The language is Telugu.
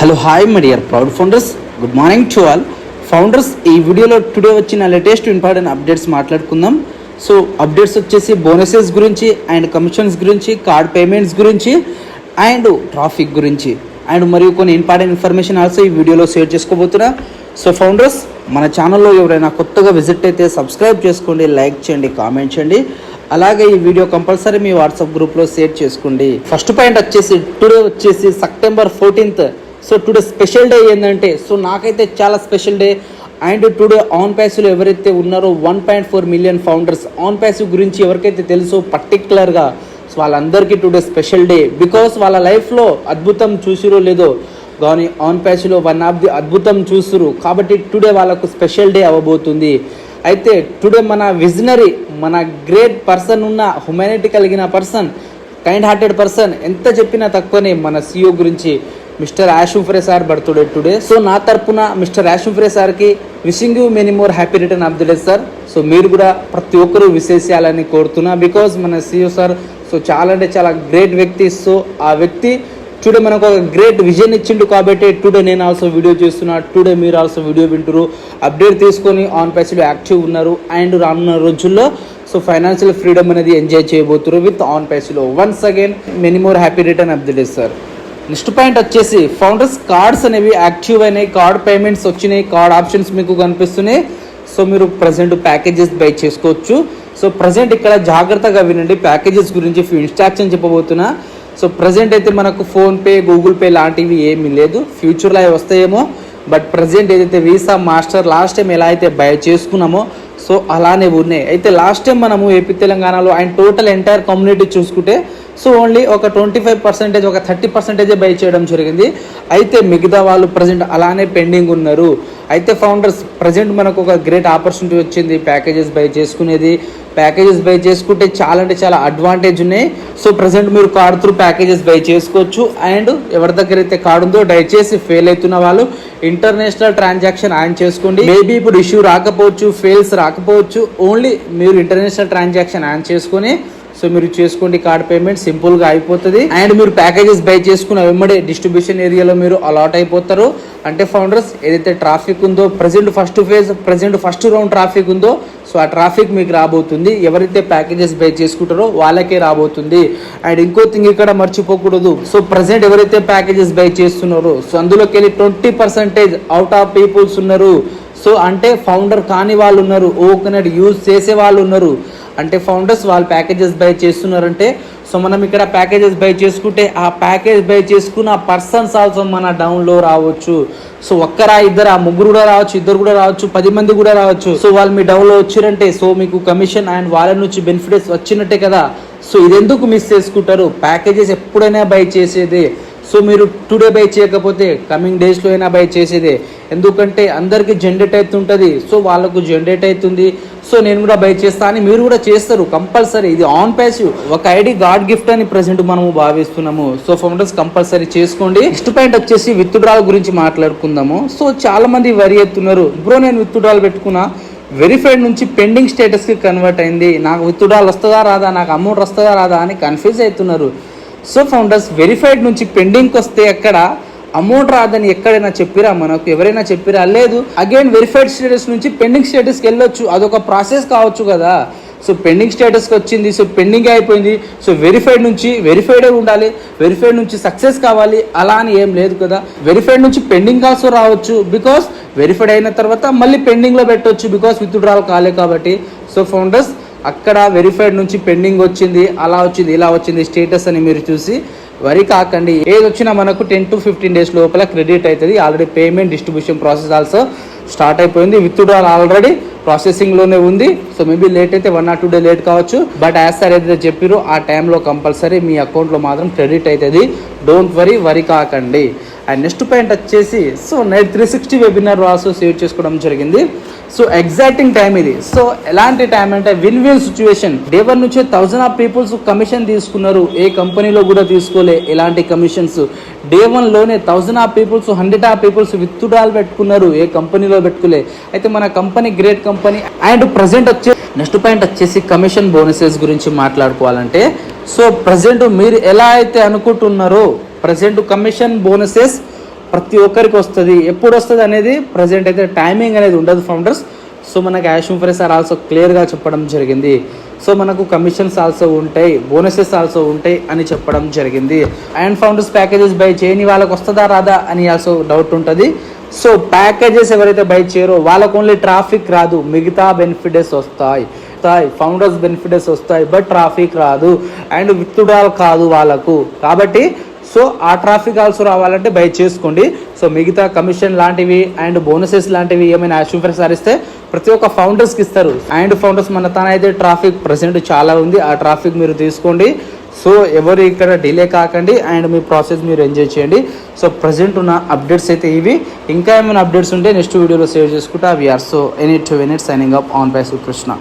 Hello hi my dear proud founders good morning to all founders ఈ వీడియోలో టుడే వచ్చిన లేటెస్ట్ ఇంపార్టెంట్ అప్డేట్స్ మాట్లాడుకుందాం. సో అప్డేట్స్ వచ్చేసి బోనసెస్ గురించి అండ్ కమిషన్స్ గురించి కార్డ్ పేమెంట్స్ గురించి అండ్ ట్రాఫిక్ గురించి. అండ్ మరియు కొన్ని ఇంపార్టెంట్ ఇన్ఫర్మేషన్ ఆల్సో ఈ వీడియోలో షేర్ చేసుకోబోతున్నా. సో ఫౌండర్స్ మన ఛానల్లో ఎవరైనా కొత్తగా విజిట్ అయితే సబ్స్క్రైబ్ చేసుకోండి లైక్ చేయండి కామెంట్ చేయండి. అలాగే ఈ వీడియో కంపల్సరీ మీ వాట్సాప్ గ్రూప్లో షేర్ చేసుకోండి. ఫస్ట్ పాయింట్ వచ్చేసి టుడే వచ్చేసి September fourteenth so today special day ఏంటంటే సో నాకైతే చాలా special day. And today on ప్యాసివ్లో ఎవరైతే ఉన్నారో one point four million founders on passive గురించి ఎవరికైతే తెలుసో పర్టికులర్గా సో వాళ్ళందరికీ టుడే స్పెషల్ డే. బికాస్ వాళ్ళ లైఫ్లో అద్భుతం చూసిరో లేదో కానీ ఆన్ ప్యాచ్లో వన్ ఆఫ్ ది అద్భుతం చూస్తురు కాబట్టి టుడే వాళ్ళకు స్పెషల్ డే అవ్వబోతుంది అయితే టుడే మన విజనరీ మన గ్రేట్ పర్సన్ ఉన్న హ్యుమానిటీ కలిగిన పర్సన్ కైండ్ హార్టెడ్ పర్సన్ ఎంత చెప్పినా తక్కువనే మన సీఓ గురించి. మిస్టర్ యాషుఫ్రే సార్ బర్త్డే టుడే. సో నా తరపున మిస్టర్ యాషుఫ్రే సార్కి wishing you many more happy return of the day sir. So మీరు కూడా ప్రతి ఒక్కరూ విశేషాలని కోరుతున్నా. బికాజ్ మన సీఓ సార్ సో చాలా అంటే చాలా గ్రేట్ వ్యక్తి. సో ఆ వ్యక్తి టుడే మనకు ఒక గ్రేట్ విజన్ ఇచ్చిండు కాబట్టి టుడే నేను ఆల్సో వీడియో చేస్తున్నా. టుడే మీరు ఆల్సో వీడియో వింటురు అప్డేట్ తీసుకొని ఆన్ ప్యాచ్లో యాక్టివ్ ఉన్నారు. అండ్ రానున్న రోజుల్లో సో ఫైనాన్షియల్ ఫ్రీడమ్ అనేది ఎంజాయ్ చేయబోతున్నారు with on ప్యాచ్లో once again many more happy return up the day sir. Next point వచ్చేసి ఫౌండర్స్ కార్డ్స్ అనేవి యాక్టివ్ అయినాయి కార్డ్ పేమెంట్స్ వచ్చినాయి కార్డ్ ఆప్షన్స్ మీకు కనిపిస్తున్నాయి. సో మీరు ప్రజెంట్ ప్యాకేజెస్ బై చేసుకోవచ్చు. సో ప్రజెంట్ ఇక్కడ జాగ్రత్తగా వినండి. ప్యాకేజెస్ గురించి ఇన్స్ట్రాక్షన్ చెప్పబోతున్నా. సో ప్రజెంట్ అయితే మనకు ఫోన్పే గూగుల్ పే లాంటివి ఏమీ లేదు. ఫ్యూచర్లో అవి వస్తాయేమో. బట్ ప్రజెంట్ ఏదైతే వీసా మాస్టర్ లాస్ట్ టైం ఎలా అయితే బై చేసుకున్నామో సో అలానే ఉన్నాయి. అయితే లాస్ట్ టైం మనము ఏపీ తెలంగాణలో అండ్ టోటల్ ఎంటైర్ కమ్యూనిటీ చూసుకుంటే సో ఓన్లీ ఒక ట్వంటీ ఫైవ్ పర్సెంటేజ్ ఒక థర్టీ పర్సెంటేజే బై చేయడం జరిగింది. అయితే మిగతా వాళ్ళు ప్రజెంట్ అలానే పెండింగ్ ఉన్నారు. అయితే ఫౌండర్స్ ప్రజెంట్ మనకు ఒక గ్రేట్ ఆపర్చునిటీ వచ్చింది ప్యాకేజెస్ బై చేసుకునేది. ప్యాకేజెస్ బై చేసుకుంటే చాలా అంటే చాలా అడ్వాంటేజ్ ఉన్నాయి. సో ప్రజెంట్ మీరు కార్డ్ త్రూ ప్యాకేజెస్ బై చేసుకోవచ్చు. అండ్ ఎవరి దగ్గర అయితే కార్డు ఉందో దయచేసి ఫెయిల్ అవుతున్న వాళ్ళు ఇంటర్నేషనల్ ట్రాన్సాక్షన్ ఆన్ చేసుకోండి. మేబీ ఇప్పుడు ఇష్యూ రాకపోవచ్చు ఫెయిల్స్ రాకపోవచ్చు. ఓన్లీ మీరు ఇంటర్నేషనల్ ట్రాన్సాక్షన్ ఆన్ చేసుకొని సో మీరు చేసుకోండి కార్డ్ పేమెంట్ సింపుల్గా అయిపోతుంది. అండ్ మీరు ప్యాకేజెస్ బై చేసుకున్న వెంబడే డిస్ట్రిబ్యూషన్ ఏరియాలో మీరు అలాట్ అయిపోతారు. అంటే ఫౌండర్స్ ఏదైతే ట్రాఫిక్ ఉందో present first phase present first round traffic ఉందో సో ఆ ట్రాఫిక్ మీకు రాబోతుంది. ఎవరైతే ప్యాకేజెస్ బై చేసుకుంటారో వాళ్ళకే రాబోతుంది. అండ్ ఇంకో థింగ్ ఇక్కడ మర్చిపోకూడదు. సో ప్రజెంట్ ఎవరైతే ప్యాకేజెస్ బై చేస్తున్నారో సో అందులోకి వెళ్ళి twenty percentage out of peoples ఉన్నారు. సో అంటే ఫౌండర్ కాని వాళ్ళు ఉన్నారు. ఓకనెట్ యూజ్ చేసే వాళ్ళు ఉన్నారు. అంటే ఫౌండర్స్ వాళ్ళు ప్యాకేజెస్ బై చేస్తున్నారంటే సో మనం ఇక్కడ ప్యాకేజెస్ బై చేసుకుంటే ఆ ప్యాకేజ్ బై చేసుకున్న పర్సన్స్ ఆల్సో మన డౌన్లో రావచ్చు. సో ఒక్కరా ఇద్దరు ఆ ముగ్గురు కూడా రావచ్చు ఇద్దరు కూడా రావచ్చు పది మంది కూడా రావచ్చు. సో వాళ్ళు మీ డౌన్లో వచ్చారంటే సో మీకు కమిషన్ అండ్ వాళ్ళ నుంచి బెనిఫిట్స్ వచ్చినట్టే కదా. సో ఇది ఎందుకు మిస్ చేసుకుంటారు? ప్యాకేజెస్ ఎప్పుడైనా బై చేసేదే. సో మీరు టుడే బై చేయకపోతే కమింగ్ డేస్లో అయినా బై చేసేదే. ఎందుకంటే అందరికీ జనరేట్ అవుతుంటుంది. సో వాళ్ళకు జనరేట్ అవుతుంది. సో నేను కూడా బై చేస్తా అని మీరు కూడా చేస్తారు కంపల్సరీ ఇది ఆన్ ప్యాసివ్ ఒక ఐడి గాడ్ గిఫ్ట్ అని ప్రజెంట్ మనము భావిస్తున్నాము. సో ఫౌండర్స్ కంపల్సరీ చేసుకోండి. నెక్స్ట్ పాయింట్ వచ్చేసి విత్డ్రాల్ గురించి మాట్లాడుకుందాము. సో చాలా మంది వరి ఎత్తున్నారు బ్రో నేను విత్డ్రాల్ పెట్టుకున్నా. వెరిఫైడ్ నుంచి పెండింగ్ స్టేటస్కి కన్వర్ట్ అయింది. నాకు విత్డ్రాల్ వస్తుందా రాదా? నాకు అమౌంట్ వస్తుందా రాదా? అని కన్ఫ్యూజ్ అవుతున్నారు. సో ఫౌండర్స్ వెరిఫైడ్ నుంచి పెండింగ్కి వస్తే ఎక్కడ అమౌంట్ రాదని ఎక్కడైనా చెప్పిరా మనకు? ఎవరైనా చెప్పిరా? లేదు. అగైన్ వెరిఫైడ్ స్టేటస్ నుంచి పెండింగ్ స్టేటస్కి వెళ్ళొచ్చు. అదొక ప్రాసెస్ కావచ్చు కదా. సో పెండింగ్ స్టేటస్కి వచ్చింది. సో పెండింగ్ అయిపోయింది. సో వెరిఫైడ్ నుంచి వెరిఫైడే ఉండాలి. వెరిఫైడ్ నుంచి సక్సెస్ కావాలి. అలా అని ఏం లేదు కదా. వెరిఫైడ్ నుంచి పెండింగ్ ఆల్సో రావచ్చు. బికాస్ వెరిఫైడ్ అయిన తర్వాత మళ్ళీ పెండింగ్లో పెట్టవచ్చు బికాస్ విత్డ్రాల్ కాలే కాబట్టి. సో ఫౌండర్స్ అక్కడ వెరిఫైడ్ నుంచి పెండింగ్ వచ్చింది అలా వచ్చింది ఇలా వచ్చింది స్టేటస్ అని మీరు చూసి వరి కాకండి. ఏది వచ్చినా మనకు టెన్ టు ఫిఫ్టీన్ డేస్ లోపల క్రెడిట్ అవుతుంది. Already payment distribution process also start అయిపోయింది. విత్డ్రాల్ ఆల్రెడీ ప్రాసెసింగ్లోనే ఉంది. సో మేబీ లేట్ అయితే one or two day late కావచ్చు. బట్ యాజ్ సార్ ఏదైతే చెప్పారో ఆ టైంలో కంపల్సరీ మీ అకౌంట్లో మాత్రం క్రెడిట్ అవుతుంది డోంట్ వరీ వరి కాకండి. అండ్ నెక్స్ట్ పాయింట్ వచ్చేసి so night three sixty webinar also save చేసుకోవడం జరిగింది. సో ఎగ్జాక్టింగ్ టైం ఇది. సో ఎలాంటి టైం అంటే win win situation day one నుంచే థౌసండ్ ఆఫ్ పీపుల్స్ కమిషన్ తీసుకున్నారు. ఏ కంపెనీలో కూడా తీసుకోలే ఎలాంటి commissions day వన్లోనే thousand of peoples hundred of peoples withdrawal పెట్టుకున్నారు. ఏ కంపెనీలో పెట్టుకోలే. అయితే మన company great company and present వచ్చే నెక్స్ట్ పాయింట్ వచ్చేసి కమిషన్ బోనసెస్ గురించి మాట్లాడుకోవాలంటే సో ప్రజెంట్ మీరు ఎలా అయితే అనుకుంటున్నారో ప్రజెంట్ కమిషన్ బోనసెస్ ప్రతి ఒక్కరికి వస్తుంది. ఎప్పుడు వస్తుంది అనేది ప్రజెంట్ అయితే టైమింగ్ అనేది ఉండదు ఫౌండర్స్. సో మనకు యాష్ సార్ ఆల్సో క్లియర్గా చెప్పడం జరిగింది. సో మనకు కమిషన్స్ ఆల్సో ఉంటాయి బోనసెస్ ఆల్సో ఉంటాయి అని చెప్పడం జరిగింది. అండ్ ఫౌండర్స్ ప్యాకేజెస్ బై చేయని వాళ్ళకి వస్తుందా రాదా అని ఆల్సో డౌట్ ఉంటుంది. సో ప్యాకేజెస్ ఎవరైతే బై చేయరో వాళ్ళకు ఓన్లీ ట్రాఫిక్ రాదు. మిగతా బెనిఫిట్స్ వస్తాయి. వస్తాయి. ఫౌండర్స్ బెనిఫిట్స్ వస్తాయి. బట్ ట్రాఫిక్ రాదు. అండ్ విత్డ్రాల్ కాదు వాళ్ళకు. కాబట్టి సో ఆ ట్రాఫిక్ ఆల్సో రావాలంటే బై చేసుకోండి. సో మిగతా కమిషన్ లాంటివి అండ్ బోనసెస్ లాంటివి ఏమైనా యాష్యూఫర్ సార్ ఇస్తే ప్రతి ఒక్క ఫౌండర్స్కి ఇస్తారు. అండ్ ఫౌండర్స్ మన తన అయితే ట్రాఫిక్ ప్రజెంట్ చాలా ఉంది. ఆ ట్రాఫిక్ మీరు తీసుకోండి. సో ఎవరు ఇక్కడ డిలే కాకండి అండ్ మీ ప్రాసెస్ మీరు ఎంజాయ్ చేయండి. సో ప్రజెంట్ ఉన్న అప్డేట్స్ అయితే ఇవి. ఇంకా ఏమైనా అప్డేట్స్ ఉంటే నెక్స్ట్ వీడియోలో సేవ్ చేసుకుంటా. We are so any to ఎనిట్ signing up on bye Srikrishna